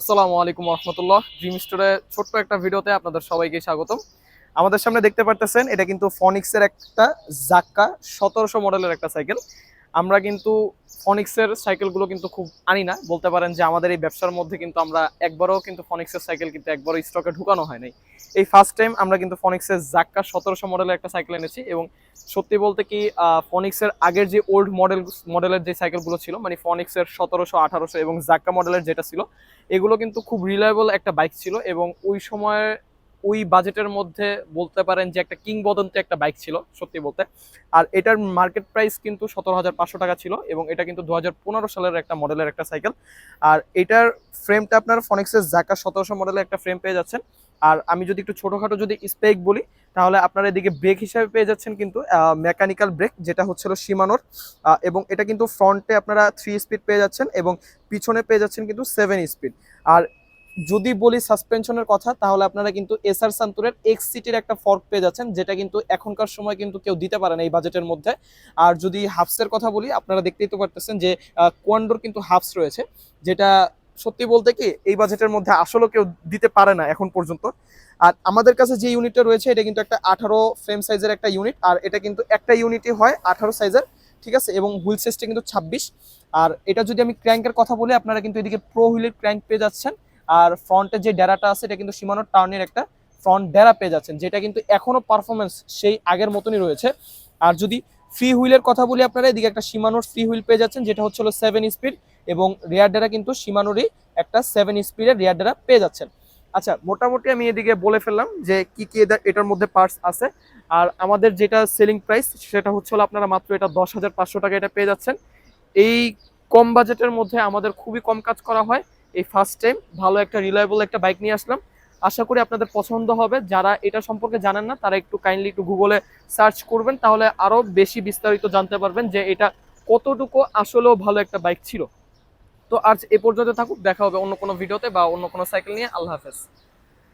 আসসালামু আলাইকুম রহমতুল্লাহ ড্রিম স্টোরে ছোট্ট একটা ভিডিওতে আপনাদের সবাইকে স্বাগতম। আমাদের সামনে দেখতে পারতেছেন, এটা কিন্তু ফনিক্সের একটা জাক্কা সতেরোশো মডেলের একটা সাইকেল আমরা কিন্তু ফনিক্সের সাইকেলগুলো কিন্তু খুব আনি না। বলতে পারেন যে আমাদের এই ব্যবসার মধ্যে কিন্তু আমরা একবারও কিন্তু ফনিক্সের সাইকেল কিন্তু একবারও স্টকে ঢুকানো হয় নাই। এই ফার্স্ট টাইম আমরা কিন্তু ফনিক্সের জাক্কা সতেরোশো মডেলের একটা সাইকেল এনেছি এবং সত্যি বলতে কি ফনিক্সের আগের যে ওল্ড মডেল মডেলের যে সাইকেলগুলো ছিল মানে ফনিক্সের সতেরোশো, আঠারোশো এবং জাক্কা মডেলের যেটা ছিল, এগুলো কিন্তু খুব রিলায়েবল একটা বাইক ছিল এবং ওই সময় ওই বাজেটের মধ্যে বলতে পারেন যে একটা কিংবদন্তি একটা বাইক ছিল, সত্যি বলতে। আর এটার মার্কেট প্রাইস কিন্তু সতেরো হাজার পাঁচশো টাকা ছিল এবং এটা কিন্তু দু হাজার পনেরো সালের একটা মডেলের একটা সাইকেল আর এটার ফ্রেমটা আপনার ফনিক্সের জাকা সতেরোশো মডেলের একটা ফ্রেম পেয়ে যাচ্ছেন। আর আমি যদি একটু ছোটোখাটো যদি স্পেক বলি, তাহলে আপনারা এদিকে ব্রেক হিসাবে পেয়ে যাচ্ছেন কিন্তু মেকানিক্যাল ব্রেক যেটা হচ্ছিল সীমানোর। এবং এটা কিন্তু ফ্রন্টে আপনারা থ্রি স্পিড পেয়ে যাচ্ছেন এবং পিছনে পেয়ে যাচ্ছেন কিন্তু সেভেন স্পিড আর যদি বলি সাসপেনশনের কথা, তাহলে আপনারা কিন্তু এসআর সান্তুরের এক্স সিটির একটা ফর্ক পেয়ে যাচ্ছেন, যেটা কিন্তু এখনকার সময় কিন্তু কেউ দিতে পারে না এই বাজেটের মধ্যে। আর যদি হাফসের কথা বলি, আপনারা দেখতেই তো পারতেছেন যে কোয়ান্ডোর কিন্তু হাফস রয়েছে, যেটা সত্যি বলতে কি, এই বাজেটের মধ্যে আসলেও কেউ দিতে পারে না এখন পর্যন্ত। আর আমাদের কাছে যে ইউনিটটা রয়েছে, এটা কিন্তু একটা আঠারো ফ্রেম সাইজের একটা ইউনিট আর এটা কিন্তু একটা ইউনিটই হয় আঠারো সাইজের ঠিক আছে? এবং হুইল সাইজটা কিন্তু ছাব্বিশ। আর এটা যদি আমি ক্র্যাঙ্কের কথা বলি, আপনারা কিন্তু এদিকে প্রো হুইলের ক্র্যাঙ্ক পেয়ে যাচ্ছেন। আর ফ্রন্টের যে ডেরাটা আছে, এটা কিন্তু সীমানোর টার্নের একটা ফ্রন্ট ডেরা পেয়ে যাচ্ছেন, যেটা কিন্তু এখনও পারফরমেন্স সেই আগের মতনই রয়েছে। আর যদি ফ্রি হুইলের কথা বলি আপনারা, এদিকে একটা সীমানোর ফ্রি হুইল পেয়ে যাচ্ছেন, যেটা হচ্ছে হলো সেভেন স্পিড এবং রেয়ার ডেরা কিন্তু সীমানোরই একটা সেভেন স্পিডের রেয়ার ডেরা পেয়ে যাচ্ছেন। আচ্ছা মোটামুটি আমি এদিকে বলে ফেললাম যে কি কি এটার মধ্যে পার্টস আছে। আর আমাদের যেটা সেলিং প্রাইস সেটা হচ্ছে হলো আপনারা মাত্র এটা দশ হাজার পাঁচশো টাকা এটা পেয়ে যাচ্ছেন। এই কম বাজেটের মধ্যে আমাদের খুবই কম কাজ করা হয়। এই ফার্স্ট টাইম ভালো একটা রিলায়েবল একটা বাইক নিয়ে আসলাম। আশা করি আপনাদের পছন্দ হবে। যারা এটা সম্পর্কে জানেন না, তারা একটু কাইন্ডলি একটু গুগলে সার্চ করবেন, তাহলে আরও বেশি বিস্তারিত জানতে পারবেন যে এটা কতটুকু আসলেও ভালো একটা বাইক ছিল। তো আজ এ পর্যন্ত থাকুক, দেখা হবে অন্য কোনো ভিডিওতে বা অন্য কোনো সাইকেল নিয়ে। আল্লাহ হাফেজ।